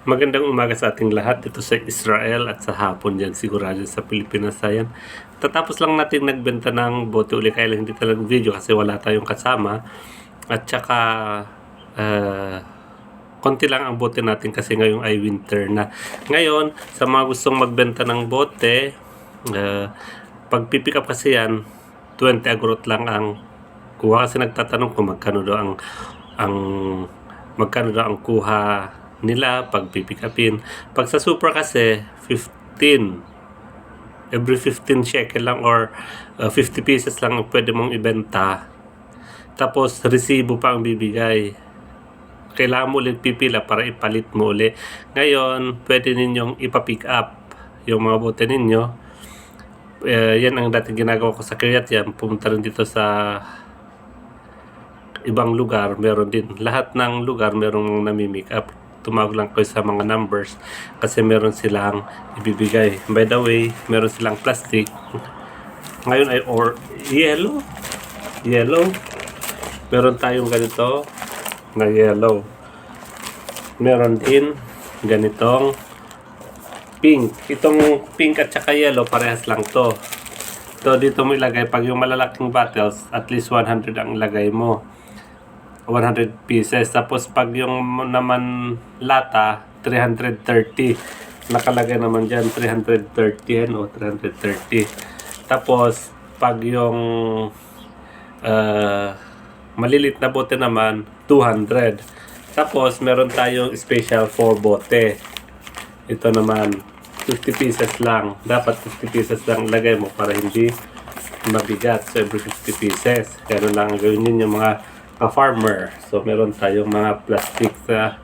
Magandang umaga sa ating lahat dito sa Israel at sa hapon dyan sigurado sa Pilipinas ayan. Tatapos lang natin nagbenta ng bote uli kaya hindi talagang video kasi wala tayong kasama. At saka ah, konti lang ang bote natin kasi ngayong ay winter na. Ngayon, sa mga gustong magbenta ng bote, uh, pag up kasi yan, 20 agrot lang ang kuha kasi nagtatanong kung magkano daw ang ang magkano daw ang kuha nila pag pipick upin. Pag sa super kasi 15 every 15 shekel lang or uh, 50 pieces lang ang pwede mong ibenta. Tapos resibo pa ang bibigay. Kailangan mo ulit pipila para ipalit mo uli. Ngayon, pwede ninyong ipa-pick up yung mga bote ninyo. Eh, yan ang dating ginagawa ko sa Kiryat yan. Pumunta rin dito sa ibang lugar, meron din. Lahat ng lugar merong nami-make up. Tumawag lang kayo sa mga numbers kasi meron silang ibibigay. By the way, meron silang plastic. Ngayon ay or yellow. Yellow. Meron tayong ganito na yellow. Meron din ganitong pink. Itong pink at saka yellow, parehas lang to. So, dito mo ilagay, pag yung malalaking bottles, at least 100 ang ilagay mo. 100 pieces. Tapos, pag yung naman lata, 330. Nakalagay naman dyan, 330 yan o 330. Tapos, pag yung uh, malilit na bote naman, 200. Tapos, meron tayong special for bote. Ito naman, 50 pieces lang. Dapat 50 pieces lang lagay mo para hindi mabigat. So, every 50 pieces. Ganun lang ang gawin ninyo mga ka-farmer. So, meron tayong mga plastic sa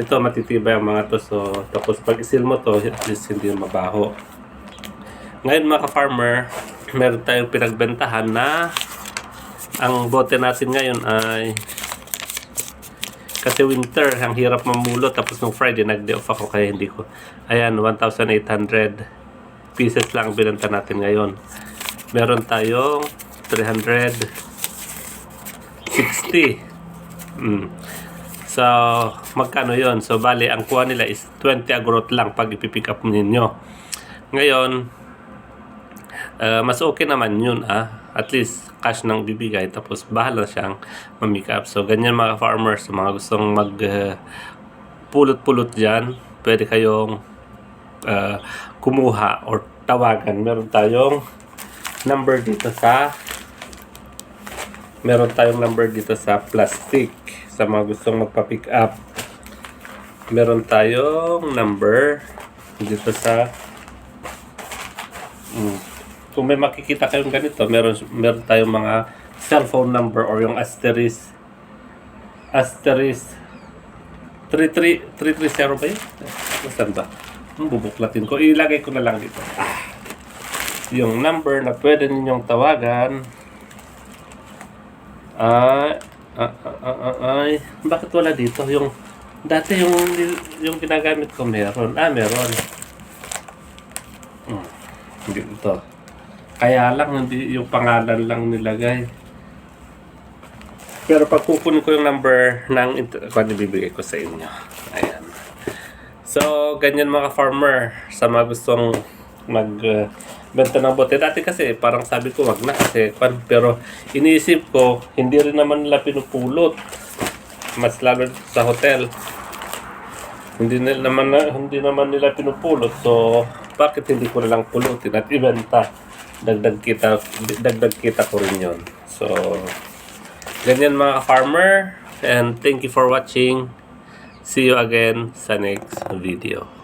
ito, matitibay ang mga to. So, tapos pag isil mo to, at least hindi mabaho. Ngayon mga ka-farmer, meron tayong pinagbentahan na ang bote natin ngayon ay kasi winter, ang hirap mamulot. Tapos nung Friday, nag-day off ako kaya hindi ko. Ayan, 1,800 pieces lang binenta natin ngayon. Meron tayong 360. Mm. So, magkano yon So, bali, ang kuha nila is 20 agrot lang pag ipipick up ninyo. Ngayon, uh, mas okay naman yun ah. At least cash nang bibigay tapos bahala siyang ma-make up. So ganyan mga farmers, mga gustong mag uh, pulot-pulot diyan, pwede kayong uh, kumuha or tawagan. Meron tayong number dito sa meron tayong number dito sa plastic sa mga gustong magpa-pick up. Meron tayong number dito sa mm, kung may makikita kayong ganito, meron, meron tayong mga cellphone number or yung asterisk asterisk 33 330 ba yun? Saan ba? Hmm, bubuklatin ko. Ilagay ko na lang dito. Ah. Yung number na pwede ninyong tawagan ay ah, ah, ah, ah, ay bakit wala dito yung dati yung yung ginagamit ko meron ah meron hmm. hindi kaya lang, hindi yung pangalan lang nilagay. Pero pag kukunin ko yung number ng kung ano bibigay ko sa inyo. Ayan. So, ganyan mga farmer sa mga gustong mag uh, benta ng bote. Dati kasi parang sabi ko wag na kasi kwan. Pero iniisip ko, hindi rin naman nila pinupulot. Mas lalo sa hotel. Hindi nila naman hindi naman nila pinupulot. So, bakit hindi ko na lang pulutin at ibenta? dagdag kita dagdag kita ko rin yon so ganyan mga farmer and thank you for watching see you again sa next video